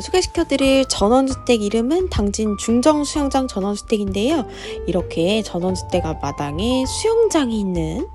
소개시켜드릴 전원주택 이름은 당진 중정 수영장 전원주택인데요. 이렇게 전원주택 앞 마당에 수영장이 있는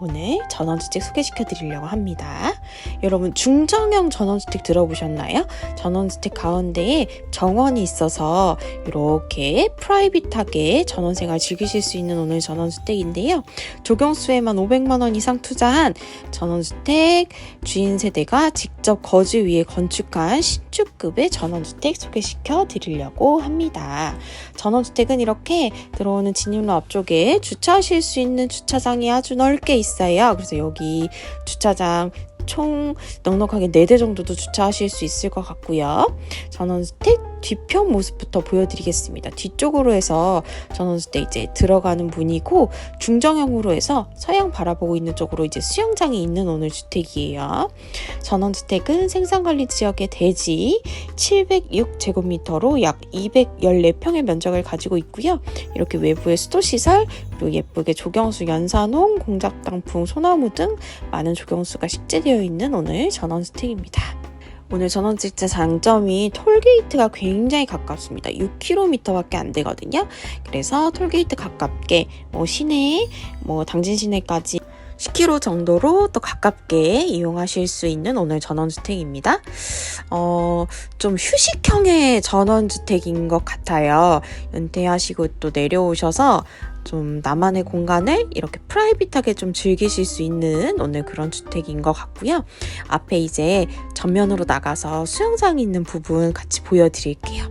오늘 전원주택 소개시켜 드리려고 합니다. 여러분 중정형 전원주택 들어보셨나요? 전원주택 가운데에 정원이 있어서 이렇게 프라이빗하게 전원생활 즐기실 수 있는 오늘 전원주택인데요. 조경수에만 500만 원 이상 투자한 전원주택 주인 세대가 직접 거주 위에 건축한 신축급의 전원주택 소개시켜 드리려고 합니다. 전원주택은 이렇게 들어오는 진입로 앞쪽에 주차하실 수 있는 주차장이 아주 넓게 있습니다. 있어요. 그래서 여기 주차장 총 넉넉하게 4대 정도도 주차하실 수 있을 것 같고요. 전원주택 뒤편 모습부터 보여드리겠습니다. 뒤쪽으로 해서 전원주택 이제 들어가는 문이고 중정형으로 해서 서양 바라보고 있는 쪽으로 이제 수영장이 있는 오늘 주택이에요. 전원주택은 생산관리 지역의 대지 706제곱미터로 약 214평의 면적을 가지고 있고요. 이렇게 외부에 수도시설 그리고 예쁘게 조경수 연산홍, 공작당풍, 소나무 등 많은 조경수가 식재되어 있는 오늘 전원주택입니다. 오늘 전원직제 장점이 톨게이트가 굉장히 가깝습니다. 6km밖에 안 되거든요. 그래서 톨게이트 가깝게 뭐 시내, 뭐 당진 시내까지 10km 정도로 또 가깝게 이용하실 수 있는 오늘 전원주택입니다. 어, 좀 휴식형의 전원주택인 것 같아요. 은퇴하시고 또 내려오셔서 좀 나만의 공간을 이렇게 프라이빗하게 좀 즐기실 수 있는 오늘 그런 주택인 것 같고요. 앞에 이제 전면으로 나가서 수영장이 있는 부분 같이 보여드릴게요.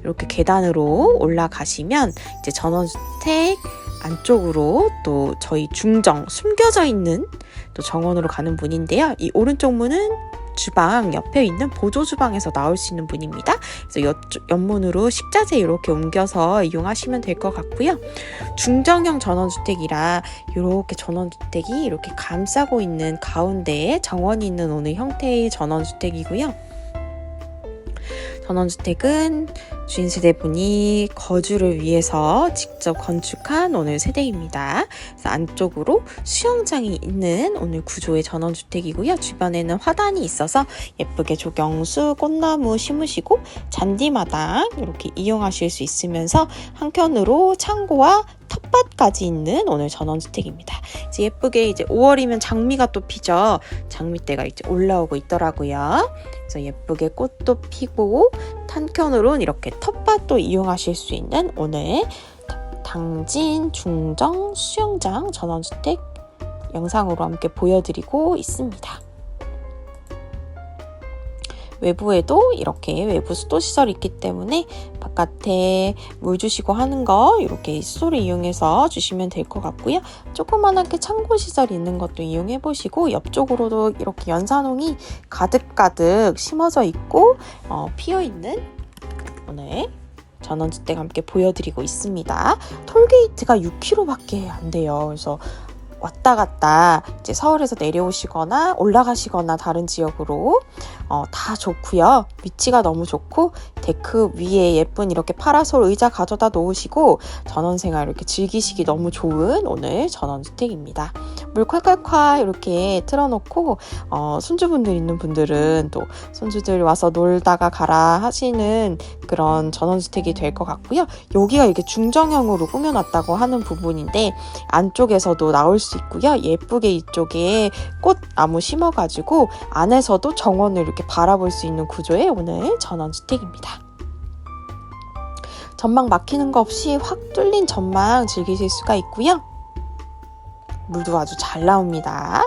이렇게 계단으로 올라가시면 이제 전원주택 안쪽으로 또 저희 중정 숨겨져 있는 또 정원으로 가는 문인데요. 이 오른쪽 문은 주방 옆에 있는 보조 주방에서 나올 수 있는 문입니다. 그래서 옆, 옆문으로 식자재 이렇게 옮겨서 이용하시면 될 것 같고요. 중정형 전원주택이라 이렇게 전원주택이 이렇게 감싸고 있는 가운데에 정원이 있는 오늘 형태의 전원주택이고요. 전원주택은 주인 세대분이 거주를 위해서 직접 건축한 오늘 세대입니다. 안쪽으로 수영장이 있는 오늘 구조의 전원주택이고요. 주변에는 화단이 있어서 예쁘게 조경수, 꽃나무 심으시고 잔디마당 이렇게 이용하실 수 있으면서 한켠으로 창고와 텃밭까지 있는 오늘 전원주택입니다. 이제 예쁘게 이제 5월이면 장미가 또 피죠. 장미때가 이제 올라오고 있더라고요. 그래서 예쁘게 꽃도 피고 탄켠으로는 이렇게 텃밭도 이용하실 수 있는 오늘 당진 중정 수영장 전원 주택 영상으로 함께 보여드리고 있습니다. 외부에도 이렇게 외부 수도 시설이 있기 때문에 바깥에 물 주시고 하는 거 이렇게 수도를 이용해서 주시면 될 것 같고요. 조그만하게 창고 시설이 있는 것도 이용해 보시고 옆쪽으로도 이렇게 연산홍이 가득가득 심어져 있고 어, 피어 있는 오늘 전원주택 함께 보여드리고 있습니다. 톨게이트가 6km밖에 안 돼요. 그래서 왔다 갔다 이제 서울에서 내려오시거나 올라가시거나 다른 지역으로 어, 다 좋고요. 위치가 너무 좋고 데크 위에 예쁜 이렇게 파라솔 의자 가져다 놓으시고 전원 생활 이렇게 즐기시기 너무 좋은 오늘 전원 주택입니다. 물 콸콸콸 이렇게 틀어놓고 어, 손주분들 있는 분들은 또 손주들 와서 놀다가 가라 하시는 그런 전원주택이 될 것 같고요. 여기가 이렇게 중정형으로 꾸며놨다고 하는 부분인데 안쪽에서도 나올 수 있고요. 예쁘게 이쪽에 꽃나무 심어가지고 안에서도 정원을 이렇게 바라볼 수 있는 구조의 오늘 전원주택입니다. 전망 막히는 거 없이 확 뚫린 전망 즐기실 수가 있고요. 물도 아주 잘 나옵니다.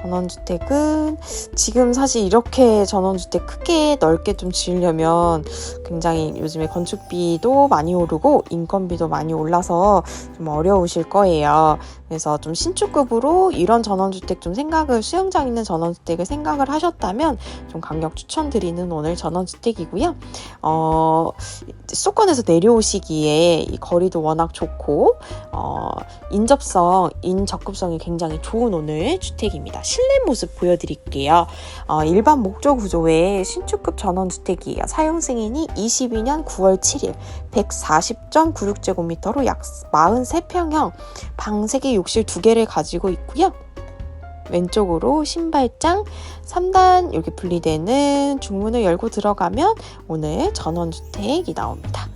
전원주택은 지금 사실 이렇게 전원주택 크게 넓게 좀 지으려면 굉장히 요즘에 건축비도 많이 오르고 인건비도 많이 올라서 좀 어려우실 거예요. 그래서 좀 신축급으로 이런 전원주택 좀 생각을 수영장 있는 전원주택을 생각을 하셨다면 좀 강력 추천드리는 오늘 전원주택이고요. 어, 수도권에서 내려오시기에 이 거리도 워낙 좋고 어, 인접성, 인접급성이 굉장히 좋은 오늘 주택입니다. 실내 모습 보여드릴게요. 어, 일반 목조 구조의 신축급 전원주택이에요. 사용 승인이 22년 9월 7일 140.96제곱미터로 약 43평형 방 3개 욕실 2개를 가지고 있고요. 왼쪽으로 신발장 3단 이렇게 분리되는 중문을 열고 들어가면 오늘 전원주택이 나옵니다.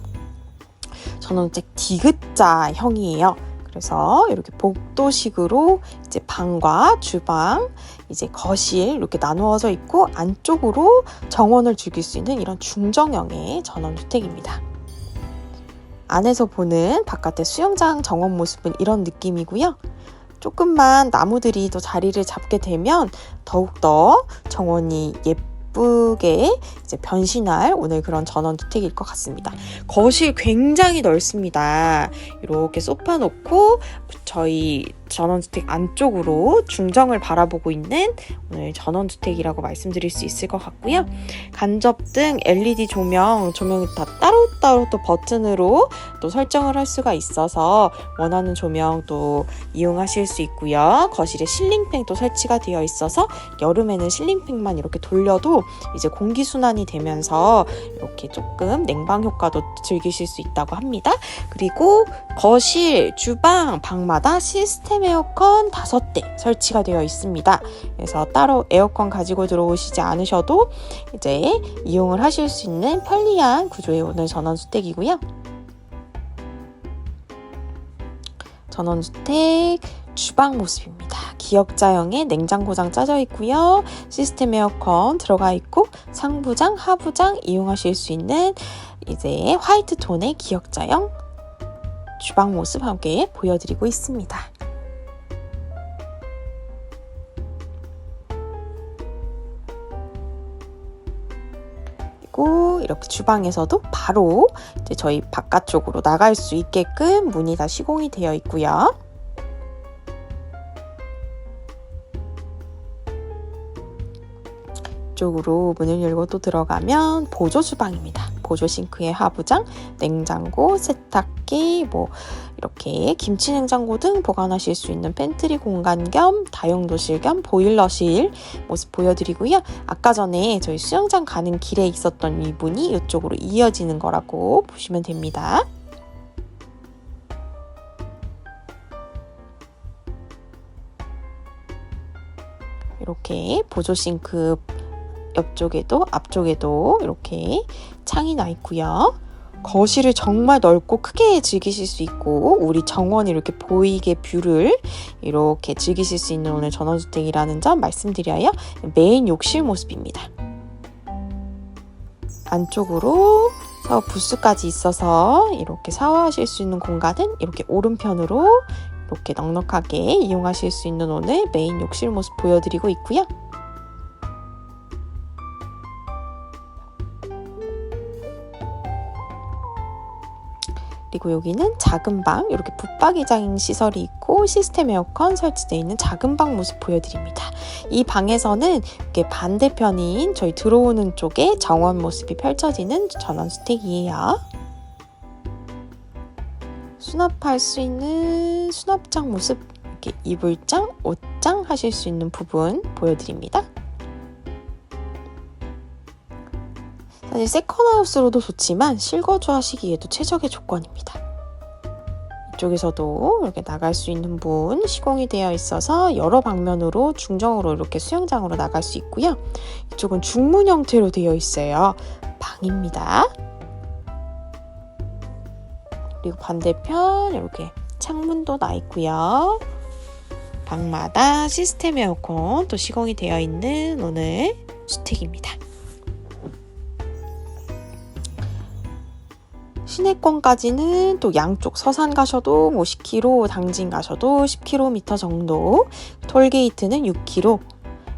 전원주택 디귿자형이에요. 그래서 이렇게 복도식으로 이제 방과 주방, 이제 거실 이렇게 나누어져 있고 안쪽으로 정원을 즐길 수 있는 이런 중정형의 전원주택입니다. 안에서 보는 바깥의 수영장 정원 모습은 이런 느낌이고요. 조금만 나무들이 더 자리를 잡게 되면 더욱더 정원이 예쁘 게 이제 변신할 오늘 그런 전원 주택일 것 같습니다. 거실 굉장히 넓습니다. 이렇게 소파 놓고 저희 전원주택 안쪽으로 중정을 바라보고 있는 오늘 전원주택이라고 말씀드릴 수 있을 것 같고요. 간접등, LED 조명, 조명이 다 따로따로 또 버튼으로 또 설정을 할 수가 있어서 원하는 조명 또 이용하실 수 있고요. 거실에 실링팬도 설치가 되어 있어서 여름에는 실링팬만 이렇게 돌려도 이제 공기순환이 되면서 이렇게 조금 냉방 효과도 즐기실 수 있다고 합니다. 그리고 거실, 주방, 방마다 시스템 에어컨 5대 설치가 되어 있습니다. 그래서 따로 에어컨 가지고 들어오시지 않으셔도 이제 이용을 하실 수 있는 편리한 구조의 오늘 전원주택이고요. 전원주택 주방 모습입니다. 기역자형의 냉장고장 짜져 있고요. 시스템 에어컨 들어가 있고 상부장, 하부장 이용하실 수 있는 이제 화이트 톤의 기역자형 주방 모습 함께 보여드리고 있습니다. 그리고 이렇게 주방에서도 바로 이제 저희 바깥쪽으로 나갈 수 있게끔 문이 다 시공이 되어 있고요. 쪽으로 문을 열고 또 들어가면 보조 주방입니다. 보조 싱크의 하부장, 냉장고, 세탁기, 뭐 이렇게 김치 냉장고 등 보관하실 수 있는 팬트리 공간 겸 다용도실 겸 보일러실 모습 보여드리고요. 아까 전에 저희 수영장 가는 길에 있었던 이 문이 이쪽으로 이어지는 거라고 보시면 됩니다. 이렇게 보조 싱크 옆쪽에도 앞쪽에도 이렇게 창이 나 있고요. 거실을 정말 넓고 크게 즐기실 수 있고 우리 정원이 이렇게 보이게 뷰를 이렇게 즐기실 수 있는 오늘 전원주택이라는 점 말씀드려요. 메인 욕실 모습입니다. 안쪽으로 샤워 부스까지 있어서 이렇게 샤워하실 수 있는 공간은 이렇게 오른편으로 이렇게 넉넉하게 이용하실 수 있는 오늘 메인 욕실 모습 보여드리고 있고요. 그리고 여기는 작은 방 이렇게 붙박이장 시설이 있고 시스템 에어컨 설치되어 있는 작은 방 모습 보여드립니다. 이 방에서는 이렇게 반대편인 저희 들어오는 쪽에 정원 모습이 펼쳐지는 전원주택이에요. 수납할 수 있는 수납장 모습 이렇게 이불장, 옷장 하실 수 있는 부분 보여드립니다. 사실 세컨하우스로도 좋지만 실거주 하시기에도 최적의 조건입니다. 이쪽에서도 이렇게 나갈 수 있는 문 시공이 되어 있어서 여러 방면으로 중정으로 이렇게 수영장으로 나갈 수 있고요. 이쪽은 중문 형태로 되어 있어요. 방입니다. 그리고 반대편 이렇게 창문도 나 있고요. 방마다 시스템 에어컨 또 시공이 되어 있는 오늘 주택입니다. 시내권까지는 또 양쪽 서산 가셔도 뭐 10km, 당진 가셔도 10km 정도, 톨게이트는 6km,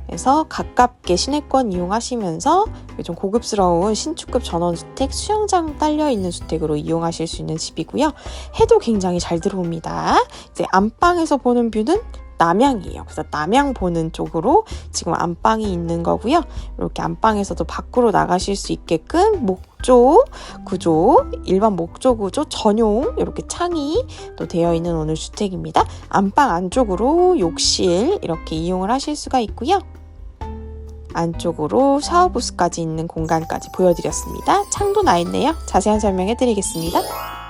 그래서 가깝게 시내권 이용하시면서 좀 고급스러운 신축급 전원주택 수영장 딸려 있는 주택으로 이용하실 수 있는 집이고요. 해도 굉장히 잘 들어옵니다. 이제 안방에서 보는 뷰는 남향이에요. 그래서 남향 보는 쪽으로 지금 안방이 있는 거고요. 이렇게 안방에서도 밖으로 나가실 수 있게끔 목조 구조, 일반 목조 구조 전용 이렇게 창이 또 되어 있는 오늘 주택입니다. 안방 안쪽으로 욕실 이렇게 이용을 하실 수가 있고요. 안쪽으로 샤워부스까지 있는 공간까지 보여드렸습니다. 창도 나 있네요. 자세한 설명해 드리겠습니다.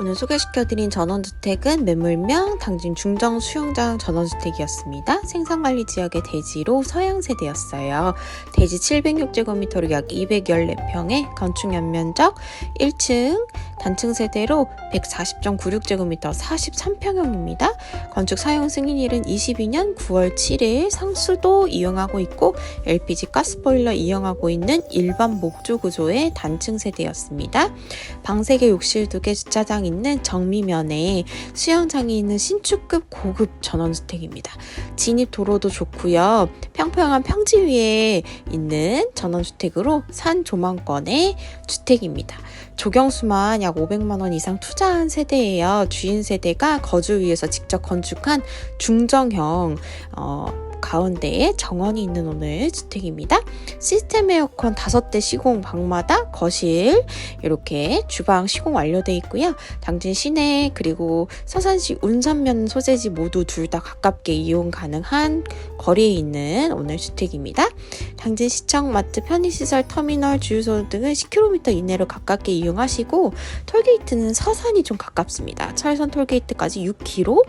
오늘 소개시켜드린 전원주택은 매물명 당진 중정 수영장 전원주택이었습니다. 생산관리 지역의 대지로 서양세대였어요. 대지 706제곱미터로 약 214평에 건축 연면적 1층 단층 세대로 140.96제곱미터 43평형입니다. 건축 사용 승인일은 22년 9월 7일 상수도 이용하고 있고 LPG 가스보일러 이용하고 있는 일반 목조 구조의 단층 세대였습니다. 방 3개 욕실 2개 주차장 있는 정미면에 수영장이 있는 신축급 고급 전원주택입니다. 진입 도로도 좋고요. 평평한 평지 위에 있는 전원주택으로 산 조망권의 주택입니다. 조경수만 약 500만 원 이상 투자한 세대예요. 주인 세대가 거주 위해서 직접 건축한 중정형 어, 가운데에 정원이 있는 오늘 주택입니다. 시스템 에어컨 5대 시공 방마다 거실 이렇게 주방 시공 완료되어 있고요. 당진 시내 그리고 서산시 운산면 소재지 모두 둘 다 가깝게 이용 가능한 거리에 있는 오늘 주택입니다. 당진 시청 마트 편의시설 터미널 주유소 등은 10km 이내로 가깝게 이용하시고 톨게이트는 서산이 좀 가깝습니다. 철선 톨게이트까지 6km,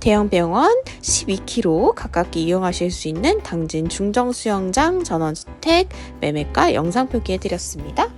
대형 병원 12km 가깝게 이용하실 수 있는 당진 중정 수영장 전원주택 매매가 영상 표기해 드렸습니다.